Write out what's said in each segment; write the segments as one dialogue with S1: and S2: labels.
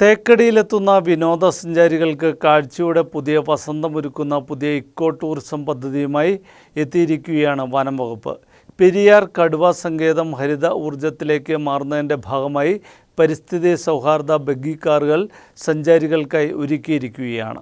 S1: തേക്കടിയിലെത്തുന്ന വിനോദസഞ്ചാരികൾക്ക് കാഴ്ചയുടെ പുതിയ വസന്തമൊരുക്കുന്ന പുതിയ ഇക്കോ ടൂറിസം പദ്ധതിയുമായി എത്തിയിരിക്കുകയാണ് വനം വകുപ്പ്. പെരിയാർ കടുവ സങ്കേതം ഹരിത ഊർജത്തിലേക്ക് മാറുന്നതിന്റെ ഭാഗമായി പരിസ്ഥിതി സൗഹാർദ്ദ ബഗ്ഗി കാറുകൾ സഞ്ചാരികൾക്കായി ഒരുക്കിയിരിക്കുകയാണ്.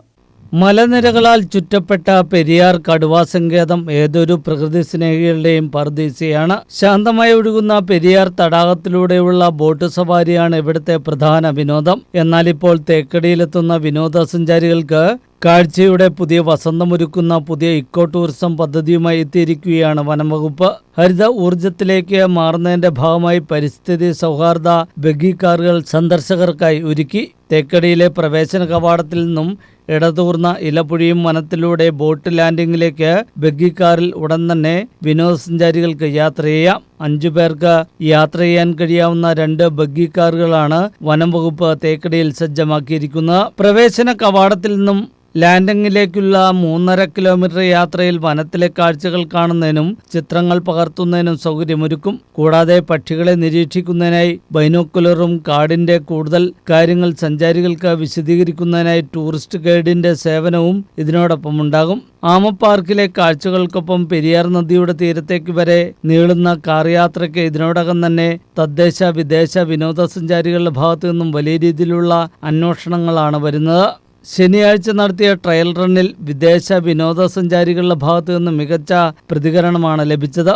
S1: മലനിരകളാൽ ചുറ്റപ്പെട്ട പെരിയാർ കടുവാ സങ്കേതം ഏതൊരു പ്രകൃതി സ്നേഹികളുടെയും പർദീസയാണ്. ശാന്തമായി ഒഴുകുന്ന പെരിയാർ തടാകത്തിലൂടെയുള്ള ബോട്ട് സവാരിയാണ് ഇവിടുത്തെ പ്രധാന വിനോദം. എന്നാൽ ഇപ്പോൾ തേക്കടിയിലെത്തുന്ന വിനോദസഞ്ചാരികൾക്ക് കാഴ്ചയുടെ പുതിയ വസന്തമൊരുക്കുന്ന പുതിയ ഇക്കോ ടൂറിസം പദ്ധതിയുമായി എത്തിയിരിക്കുകയാണ് വനംവകുപ്പ്. ഹരിത ഊർജത്തിലേക്ക് മാറുന്നതിന്റെ ഭാഗമായി പരിസ്ഥിതി സൗഹാർദ്ദ ബഗ്ഗി കാറുകൾ സന്ദർശകർക്കായി ഒരുക്കി. തേക്കടിയിലെ പ്രവേശന കവാടത്തിൽ നിന്നും ഇടതൂർന്ന ഇലപുഴിയും വനത്തിലൂടെ ബോട്ട് ലാൻഡിങ്ങിലേക്ക് ബഗ്ഗി കാറിൽ ഉടൻ തന്നെ വിനോദസഞ്ചാരികൾക്ക് യാത്ര ചെയ്യാം. അഞ്ചു പേർക്ക് യാത്ര ചെയ്യാൻ കഴിയാവുന്ന രണ്ട് ബഗ്ഗി കാറുകളാണ് വനം വകുപ്പ് തേക്കടിയിൽ സജ്ജമാക്കിയിരിക്കുന്നത്. പ്രവേശന കവാടത്തിൽ നിന്നും ലാൻഡിങ്ങിലേക്കുള്ള മൂന്നര കിലോമീറ്റർ യാത്രയിൽ വനത്തിലെ കാഴ്ചകൾ കാണുന്നതിനും ചിത്രങ്ങൾ പകർത്തുന്നതിനും സൗകര്യമൊരുക്കും. കൂടാതെ പക്ഷികളെ നിരീക്ഷിക്കുന്നതിനായി ബൈനോക്കുലറും കാടിന്റെ കൂടുതൽ കാര്യങ്ങൾ സഞ്ചാരികൾക്ക് വിശദീകരിക്കുന്നതിനായി ടൂറിസ്റ്റ് ഗൈഡിന്റെ സേവനവും ഇതിനോടൊപ്പം ഉണ്ടാകും ആമപ്പാർക്കിലെ കാഴ്ചകൾക്കൊപ്പം പെരിയാർ നദിയുടെ തീരത്തേക്ക് വരെ നീളുന്ന കാർ യാത്രയ്ക്ക് ഇതിനോടകം തന്നെ തദ്ദേശ വിദേശ വിനോദസഞ്ചാരികളുടെ ഭാഗത്തു നിന്നും വലിയ രീതിയിലുള്ള അന്വേഷണങ്ങളാണ് വരുന്നത്. ശനിയാഴ്ച നടത്തിയ ട്രയൽ റണ്ണിൽ വിദേശ വിനോദസഞ്ചാരികളുടെ ഭാഗത്തു നിന്ന് മികച്ച പ്രതികരണമാണ് ലഭിച്ചത്.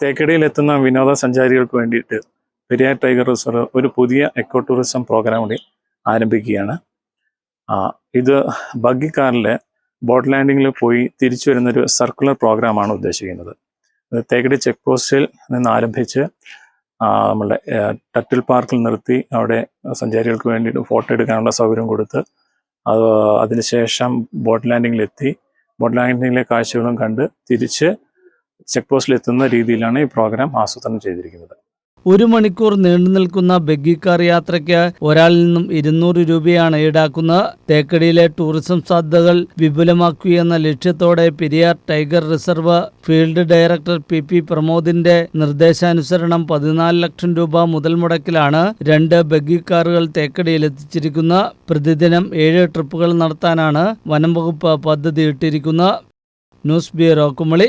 S2: തേക്കടിയിൽ എത്തുന്ന വിനോദസഞ്ചാരികൾക്ക് വേണ്ടിയിട്ട് പെരിയാർ ടൈഗർ റിസർവ് ഒരു പുതിയ എക്കോ ടൂറിസം പ്രോഗ്രാം കൂടി ആരംഭിക്കുകയാണ്. ഇത് ബഗ്ഗി കാറിൽ ബോട്ട് ലാൻഡിങ്ങിൽ പോയി തിരിച്ചു വരുന്നൊരു സർക്കുലർ പ്രോഗ്രാമാണ് ഉദ്ദേശിക്കുന്നത്. തേക്കടി ചെക്ക് പോസ്റ്റിൽ നിന്ന് ആരംഭിച്ച് നമ്മളുടെ ടട്ടിൽ പാർക്കിൽ നിർത്തി അവിടെ സഞ്ചാരികൾക്ക് വേണ്ടിയിട്ട് ഫോട്ടോ എടുക്കാനുള്ള സൗകര്യം കൊടുത്ത് അത് അതിനുശേഷം ബോട്ട് ലാൻഡിങ്ങിലെത്തി. ബോട്ട് ലാൻഡിങ്ങിലെ കാഴ്ചകളും കണ്ട് തിരിച്ച് ചെക്ക് പോസ്റ്റിൽ എത്തുന്ന രീതിയിലാണ് ഈ പ്രോഗ്രാം ആസൂത്രണം ചെയ്തിരിക്കുന്നത്.
S1: ഒരു മണിക്കൂർ നീണ്ടു നിൽക്കുന്ന ബഗ്ഗി കാർ യാത്രയ്ക്ക് ഒരാളിൽ നിന്നും ഇരുന്നൂറ് രൂപയാണ് ഈടാക്കുന്നത്. തേക്കടിയിലെ ടൂറിസം സാധ്യതകൾ വിപുലമാക്കുകയെന്ന ലക്ഷ്യത്തോടെ Periyar tiger reserve field director P P പ്രമോദിന്റെ നിർദ്ദേശാനുസരണം പതിനാല് ലക്ഷം രൂപ മുതൽ മുടക്കിലാണ് രണ്ട് ബഗ്ഗി കാറുകൾ തേക്കടിയിൽ എത്തിച്ചിരിക്കുന്നത്. പ്രതിദിനം ഏഴ് ട്രിപ്പുകൾ നടത്താനാണ് വനം വകുപ്പ് പദ്ധതി ഇട്ടിരിക്കുന്നത്. News bureau Kumily.